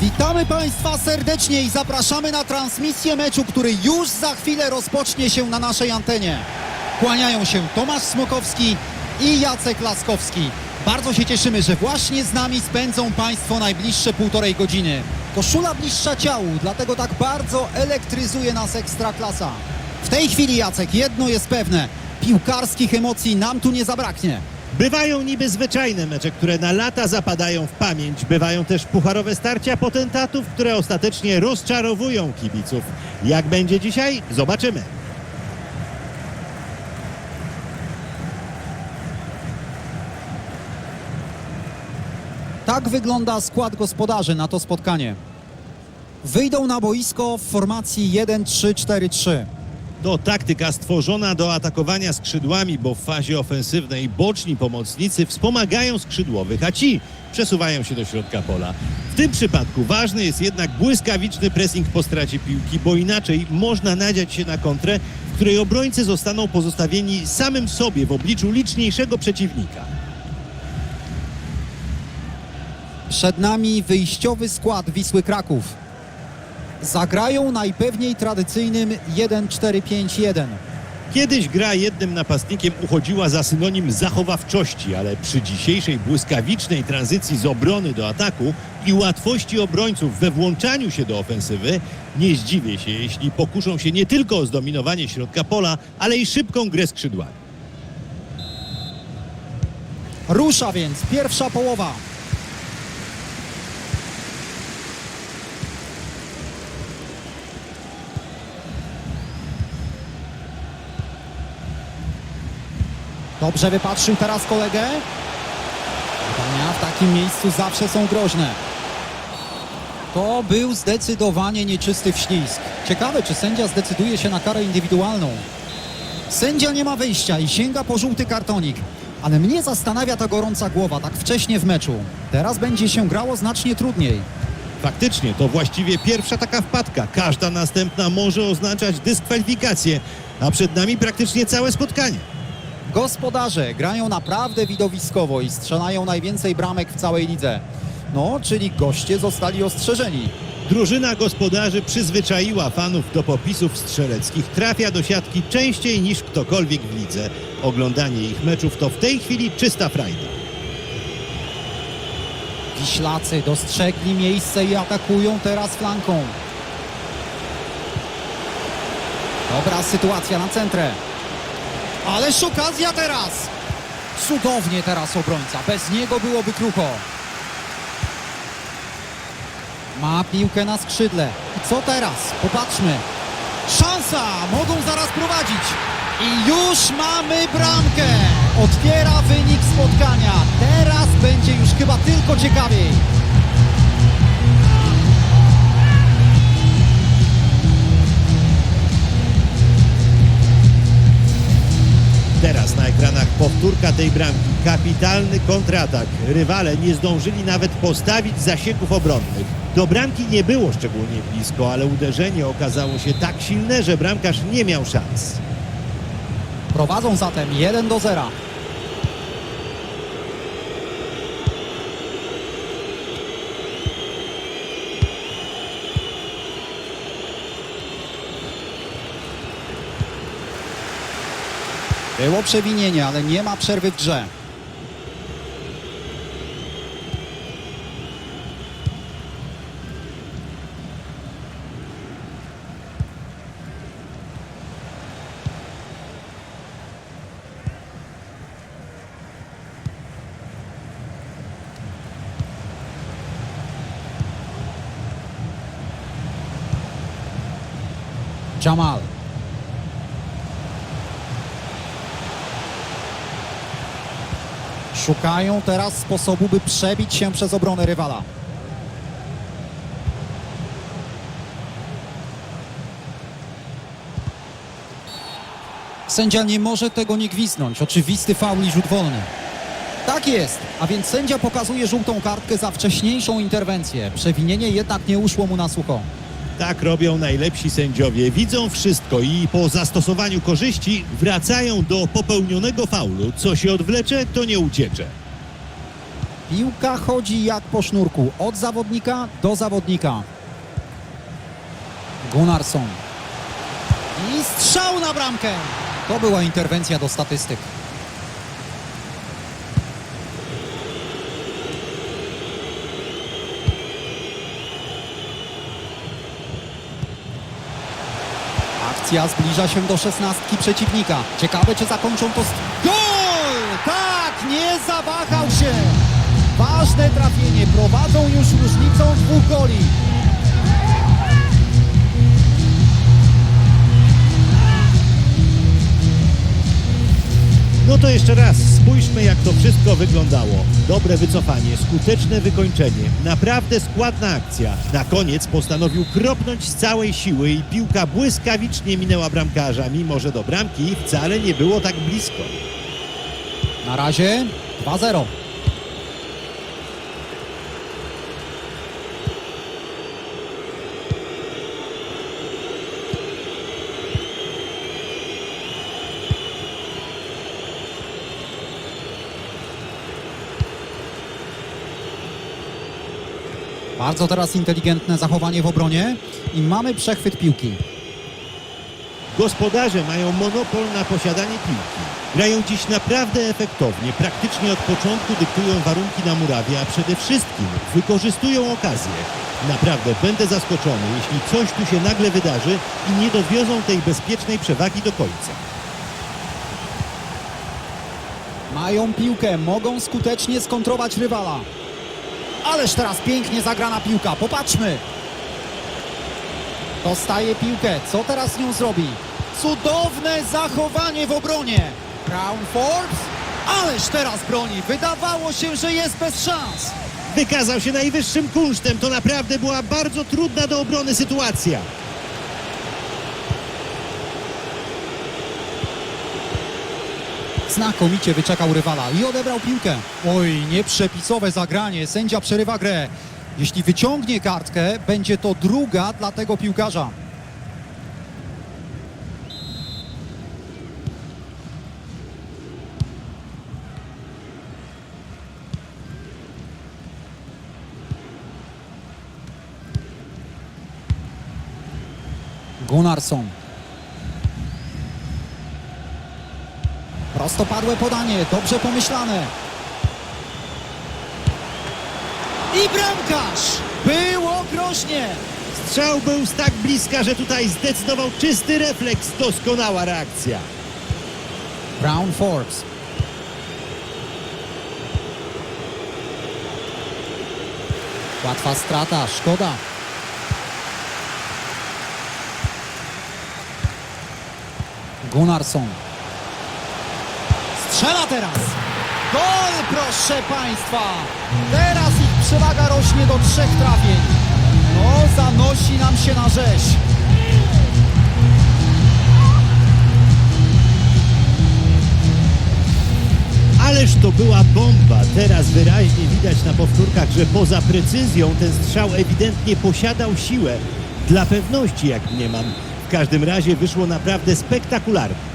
Witamy Państwa serdecznie i zapraszamy na transmisję meczu, który już za chwilę rozpocznie się na naszej antenie. Kłaniają się Tomasz Smokowski i Jacek Laskowski. Bardzo się cieszymy, że właśnie z nami spędzą Państwo najbliższe półtorej godziny. Koszula bliższa ciału, dlatego tak bardzo elektryzuje nas Ekstraklasa. W tej chwili, Jacek, jedno jest pewne. Piłkarskich emocji nam tu nie zabraknie. Bywają niby zwyczajne mecze, które na lata zapadają w pamięć. Bywają też pucharowe starcia potentatów, które ostatecznie rozczarowują kibiców. Jak będzie dzisiaj? Zobaczymy. Tak wygląda skład gospodarzy na to spotkanie. Wyjdą na boisko w formacji 1-3-4-3. To taktyka stworzona do atakowania skrzydłami, bo w fazie ofensywnej boczni pomocnicy wspomagają skrzydłowych, a ci przesuwają się do środka pola. W tym przypadku ważny jest jednak błyskawiczny pressing po stracie piłki, bo inaczej można nadziać się na kontrę, w której obrońcy zostaną pozostawieni samym sobie w obliczu liczniejszego przeciwnika. Przed nami wyjściowy skład Wisły Kraków. Zagrają najpewniej tradycyjnym 1-4-5-1. Kiedyś gra jednym napastnikiem uchodziła za synonim zachowawczości, ale przy dzisiejszej błyskawicznej tranzycji z obrony do ataku i łatwości obrońców we włączaniu się do ofensywy, nie zdziwię się, jeśli pokuszą się nie tylko o zdominowanie środka pola, ale i szybką grę skrzydłami. Rusza więc pierwsza połowa. Dobrze wypatrzył teraz kolegę. Podania w takim miejscu zawsze są groźne. To był zdecydowanie nieczysty wślizg. Ciekawe, czy sędzia zdecyduje się na karę indywidualną. Sędzia nie ma wyjścia i sięga po żółty kartonik. Ale mnie zastanawia ta gorąca głowa tak wcześnie w meczu. Teraz będzie się grało znacznie trudniej. Faktycznie, to właściwie pierwsza taka wpadka. Każda następna może oznaczać dyskwalifikację, a przed nami praktycznie całe spotkanie. Gospodarze grają naprawdę widowiskowo i strzelają najwięcej bramek w całej lidze. No, czyli goście zostali ostrzeżeni. Drużyna gospodarzy przyzwyczaiła fanów do popisów strzeleckich. Trafia do siatki częściej niż ktokolwiek w lidze. Oglądanie ich meczów to w tej chwili czysta frajda. Wiślacy dostrzegli miejsce i atakują teraz flanką. Dobra sytuacja na centrę. Ależ okazja teraz. Cudownie teraz obrońca. Bez niego byłoby krucho. Ma piłkę na skrzydle. I co teraz? Popatrzmy. Szansa! Mogą zaraz prowadzić. I już mamy bramkę. Otwiera wynik spotkania. Teraz będzie już chyba tylko ciekawiej. Na ekranach powtórka tej bramki. Kapitalny kontratak. Rywale nie zdążyli nawet postawić zasieków obronnych. Do bramki nie było szczególnie blisko, ale uderzenie okazało się tak silne, że bramkarz nie miał szans. Prowadzą zatem 1 do 0. Było przewinienie, ale nie ma przerwy w grze. Jamal. Szukają teraz sposobu, by przebić się przez obronę rywala. Sędzia nie może tego nie gwiznąć. Oczywisty faul i rzut wolny. Tak jest, a więc sędzia pokazuje żółtą kartkę za wcześniejszą interwencję. Przewinienie jednak nie uszło mu na sucho. Tak robią najlepsi sędziowie. Widzą wszystko i po zastosowaniu korzyści wracają do popełnionego faulu. Co się odwlecze, to nie uciecze. Piłka chodzi jak po sznurku, od zawodnika do zawodnika. Gunnarsson. I strzał na bramkę. To była interwencja do statystyk. Akcja zbliża się do szesnastki przeciwnika. Ciekawe, czy zakończą to... Gol! Tak, nie zawahał się. Ważne trafienie. Prowadzą już różnicą dwóch goli. No to jeszcze raz, spójrzmy jak to wszystko wyglądało. Dobre wycofanie, skuteczne wykończenie, naprawdę składna akcja. Na koniec postanowił kropnąć z całej siły i piłka błyskawicznie minęła bramkarza, mimo że do bramki wcale nie było tak blisko. Na razie 2-0. Bardzo teraz inteligentne zachowanie w obronie i mamy przechwyt piłki. Gospodarze mają monopol na posiadanie piłki. Grają dziś naprawdę efektownie, praktycznie od początku dyktują warunki na murawie, a przede wszystkim wykorzystują okazję. Naprawdę będę zaskoczony, jeśli coś tu się nagle wydarzy i nie dowiozą tej bezpiecznej przewagi do końca. Mają piłkę, mogą skutecznie skontrować rywala. Ależ teraz pięknie zagrana piłka, popatrzmy. Dostaje piłkę, co teraz z nią zrobi? Cudowne zachowanie w obronie. Brown Forbes, ależ teraz broni. Wydawało się, że jest bez szans. Wykazał się najwyższym kunsztem, to naprawdę była bardzo trudna do obrony sytuacja. Znakomicie wyczekał rywala i odebrał piłkę. Oj, nieprzepisowe zagranie, sędzia przerywa grę. Jeśli wyciągnie kartkę, będzie to druga dla tego piłkarza. Gunnarsson. Prostopadłe podanie, dobrze pomyślane. I bramkarz! Było groźnie! Strzał był z tak bliska, że tutaj zdecydował czysty refleks, doskonała reakcja. Brown Forbes. Łatwa strata, szkoda. Gunnarsson. Strzela teraz! Gol, proszę Państwa! Teraz ich przewaga rośnie do trzech trafień. No, zanosi nam się na rzeź. Ależ to była bomba. Teraz wyraźnie widać na powtórkach, że poza precyzją ten strzał ewidentnie posiadał siłę. Dla pewności, jak nie mam. W każdym razie wyszło naprawdę spektakularnie.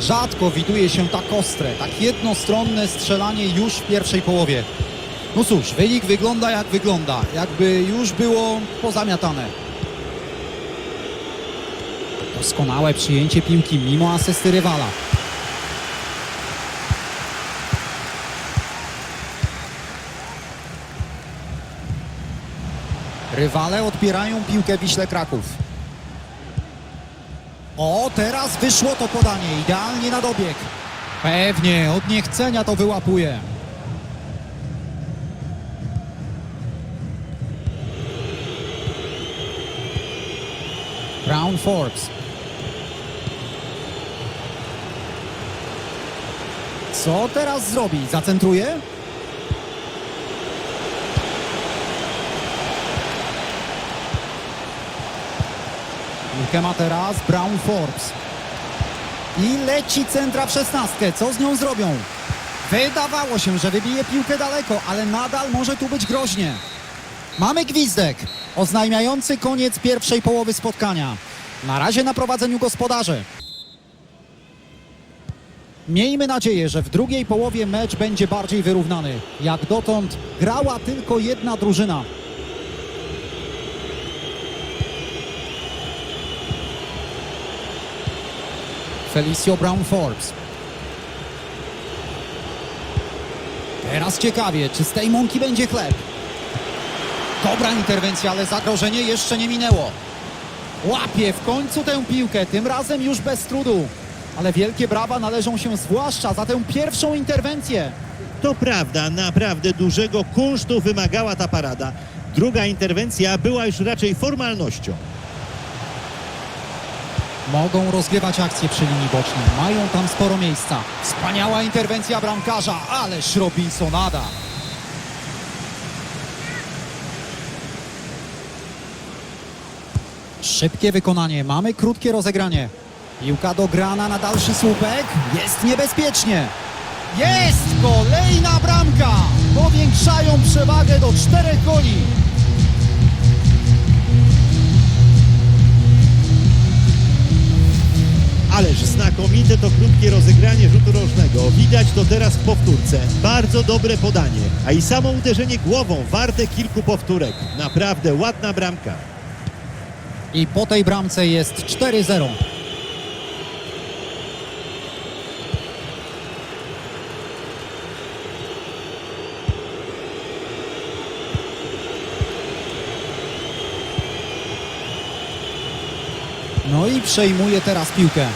Rzadko widuje się tak ostre, tak jednostronne strzelanie już w pierwszej połowie. No cóż, wynik wygląda jak wygląda, jakby już było pozamiatane. Doskonałe przyjęcie piłki mimo asysty rywala. Rywale odbierają piłkę Wiśle Kraków. O, teraz wyszło to podanie, idealnie na dobieg. Pewnie, od niechcenia to wyłapuje. Brown Forbes. Co teraz zrobi? Zacentruje? Piłkę ma teraz Brown Forbes. I leci centra w szesnastkę. Co z nią zrobią? Wydawało się, że wybije piłkę daleko, ale nadal może tu być groźnie. Mamy gwizdek oznajmiający koniec pierwszej połowy spotkania. Na razie na prowadzeniu gospodarze. Miejmy nadzieję, że w drugiej połowie mecz będzie bardziej wyrównany. Jak dotąd grała tylko jedna drużyna. Felicio Brown Forbes. Teraz ciekawie, czy z tej mąki będzie chleb. Dobra interwencja, ale zagrożenie jeszcze nie minęło. Łapie w końcu tę piłkę, tym razem już bez trudu. Ale wielkie brawa należą się zwłaszcza za tę pierwszą interwencję. To prawda, naprawdę dużego kunsztu wymagała ta parada. Druga interwencja była już raczej formalnością. Mogą rozgrywać akcje przy linii bocznej, mają tam sporo miejsca. Wspaniała interwencja bramkarza, ależ Robinsonada. Szybkie wykonanie, mamy krótkie rozegranie. Piłka dograna na dalszy słupek, jest niebezpiecznie. Jest kolejna bramka! Powiększają przewagę do czterech goli. Ależ znakomite to krótkie rozegranie rzutu rożnego. Widać to teraz w powtórce. Bardzo dobre podanie, a i samo uderzenie głową warte kilku powtórek. Naprawdę ładna bramka. I po tej bramce jest 4-0. No i przejmuje teraz piłkę.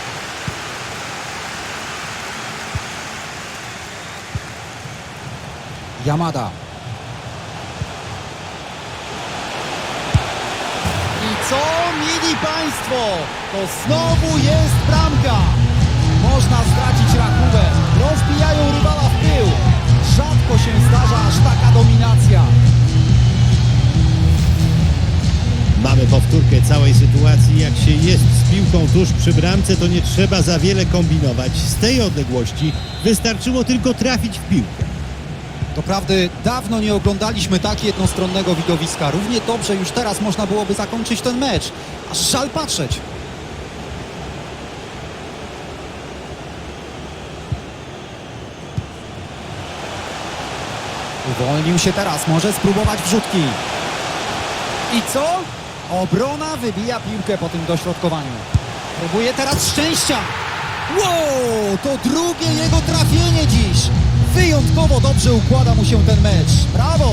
Yamada. I co, mili Państwo? To znowu jest bramka. Można stracić rachubę. Rozbijają rywala w tył. Rzadko się zdarza aż taka dominacja. Mamy powtórkę całej sytuacji. Jak się jest z piłką tuż przy bramce, to nie trzeba za wiele kombinować. Z tej odległości wystarczyło tylko trafić w piłkę. Doprawdy dawno nie oglądaliśmy tak jednostronnego widowiska. Równie dobrze już teraz można byłoby zakończyć ten mecz. Aż żal patrzeć. Uwolnił się teraz, może spróbować wrzutki. I co? Obrona wybija piłkę po tym dośrodkowaniu. Próbuje teraz szczęścia. Wow, to drugie jego trafienie dziś. Wyjątkowo dobrze układa mu się ten mecz. Brawo!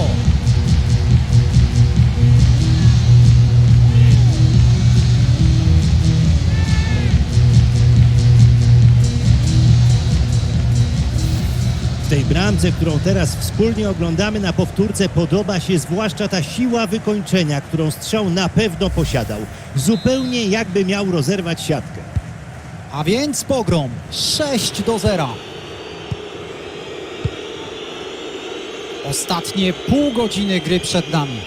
W tej bramce, którą teraz wspólnie oglądamy na powtórce, podoba się zwłaszcza ta siła wykończenia, którą strzał na pewno posiadał. Zupełnie jakby miał rozerwać siatkę. A więc pogrom 6 do 0. Ostatnie pół godziny gry przed nami.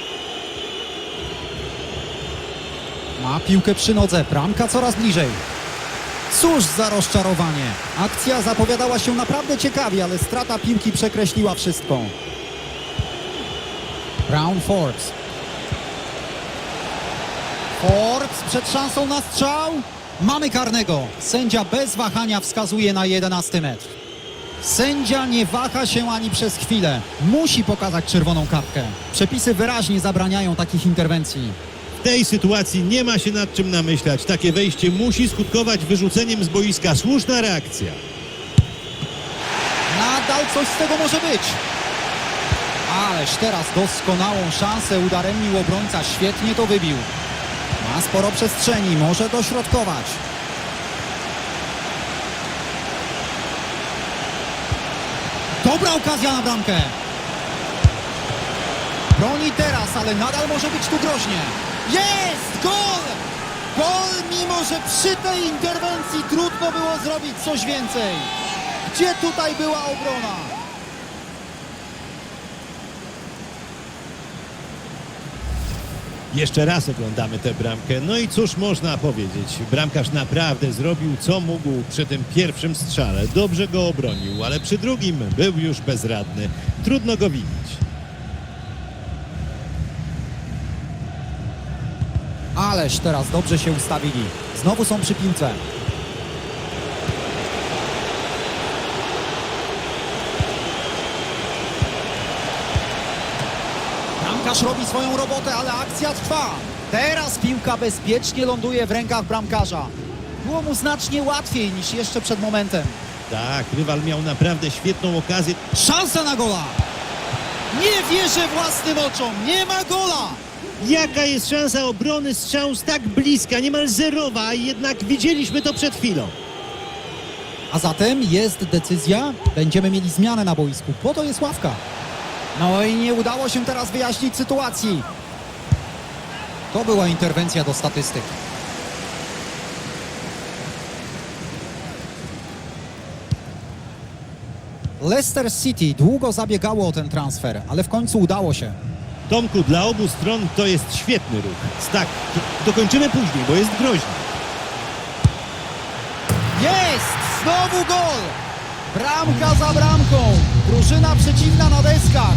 Ma piłkę przy nodze, bramka coraz bliżej. Cóż za rozczarowanie. Akcja zapowiadała się naprawdę ciekawie, ale strata piłki przekreśliła wszystko. Brown Forbes. Forbes przed szansą na strzał. Mamy karnego. Sędzia bez wahania wskazuje na 11 metr. Sędzia nie waha się ani przez chwilę. Musi pokazać czerwoną kartkę. Przepisy wyraźnie zabraniają takich interwencji. W tej sytuacji nie ma się nad czym namyślać. Takie wejście musi skutkować wyrzuceniem z boiska. Słuszna reakcja. Nadal coś z tego może być. Ależ teraz doskonałą szansę udaremnił obrońca. Świetnie to wybił. Ma sporo przestrzeni, może dośrodkować. Dobra okazja na bramkę. Broni teraz, ale nadal może być tu groźnie. Jest! Gol! Gol, mimo że przy tej interwencji trudno było zrobić coś więcej. Gdzie tutaj była obrona? Jeszcze raz oglądamy tę bramkę. No i cóż można powiedzieć? Bramkarz naprawdę zrobił co mógł przy tym pierwszym strzale. Dobrze go obronił, ale przy drugim był już bezradny. Trudno go winić. Ależ teraz dobrze się ustawili. Znowu są przy piłce. Bramkarz robi swoją robotę, ale akcja trwa. Teraz piłka bezpiecznie ląduje w rękach bramkarza. Było mu znacznie łatwiej niż jeszcze przed momentem. Tak, rywal miał naprawdę świetną okazję. Szansa na gola! Nie wierzę własnym oczom, nie ma gola! Jaka jest szansa obrony strzału z tak bliska, niemal zerowa, jednak widzieliśmy to przed chwilą. A zatem jest decyzja, będziemy mieli zmianę na boisku, po to jest ławka. No i nie udało się teraz wyjaśnić sytuacji. To była interwencja do statystyk. Leicester City długo zabiegało o ten transfer, ale w końcu udało się. Tomku, dla obu stron to jest świetny ruch. Tak, do- dokończymy później, bo jest groźny. Jest! Znowu gol! Bramka za bramką. Drużyna przeciwna na deskach.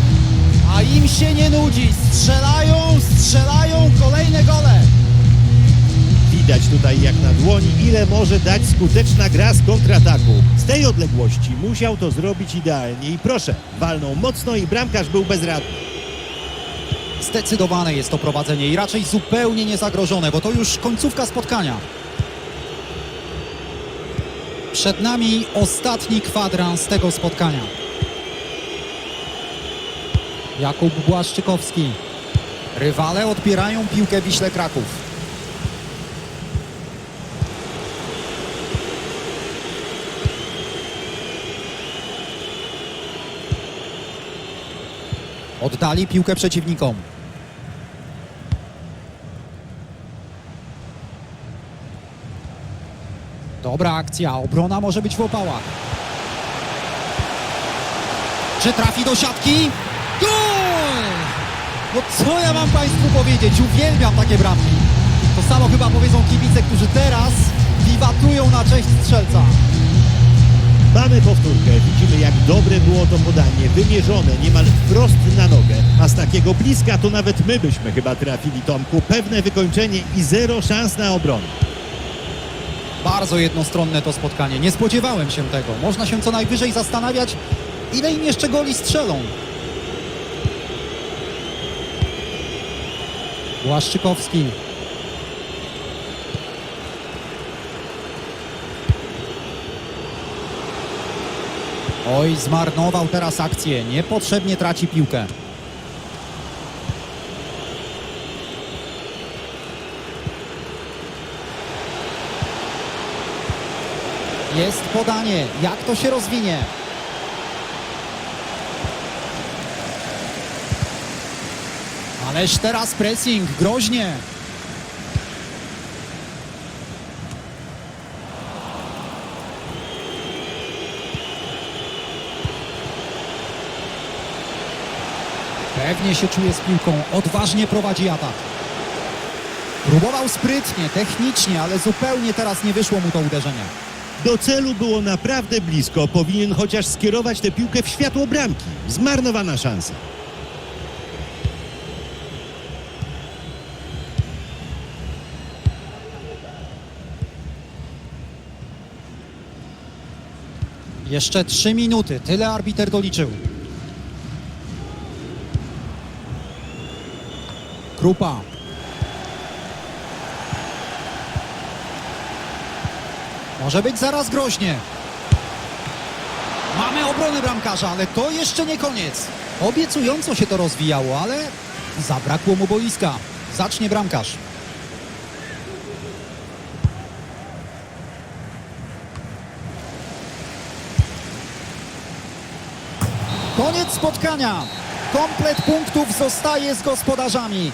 A im się nie nudzi. Strzelają, strzelają kolejne gole. Widać tutaj jak na dłoni, ile może dać skuteczna gra z kontrataku. Z tej odległości musiał to zrobić idealnie i proszę, walnął mocno i bramkarz był bezradny. Zdecydowane jest to prowadzenie i raczej zupełnie niezagrożone, bo to już końcówka spotkania. Przed nami ostatni kwadrans tego spotkania. Jakub Błaszczykowski. Rywale odbierają piłkę Wiśle Kraków. Oddali piłkę przeciwnikom. Dobra akcja, obrona może być w opałach. Czy trafi do siatki? Gol! No co ja mam Państwu powiedzieć? Uwielbiam takie bramki. To samo chyba powiedzą kibice, którzy teraz wiwatują na cześć strzelca. Mamy powtórkę, widzimy jak dobre było to podanie, wymierzone niemal wprost na nogę, a z takiego bliska to nawet my byśmy chyba trafili Tomku. Pewne wykończenie i zero szans na obronę. Bardzo jednostronne to spotkanie. Nie spodziewałem się tego. Można się co najwyżej zastanawiać, ile im jeszcze goli strzelą. Błaszczykowski. Oj, zmarnował teraz akcję. Niepotrzebnie traci piłkę. Jest podanie. Jak to się rozwinie? Ależ teraz pressing, groźnie. Pewnie się czuje z piłką, odważnie prowadzi atak. Próbował sprytnie, technicznie, ale zupełnie teraz nie wyszło mu to uderzenie. Do celu było naprawdę blisko, powinien chociaż skierować tę piłkę w światło bramki. Zmarnowana szansa. Jeszcze trzy minuty, tyle arbiter doliczył. Krupa. Może być zaraz groźnie. Mamy obronę bramkarza, ale to jeszcze nie koniec. Obiecująco się to rozwijało, ale zabrakło mu boiska. Zacznie bramkarz. Koniec spotkania. Komplet punktów zostaje z gospodarzami.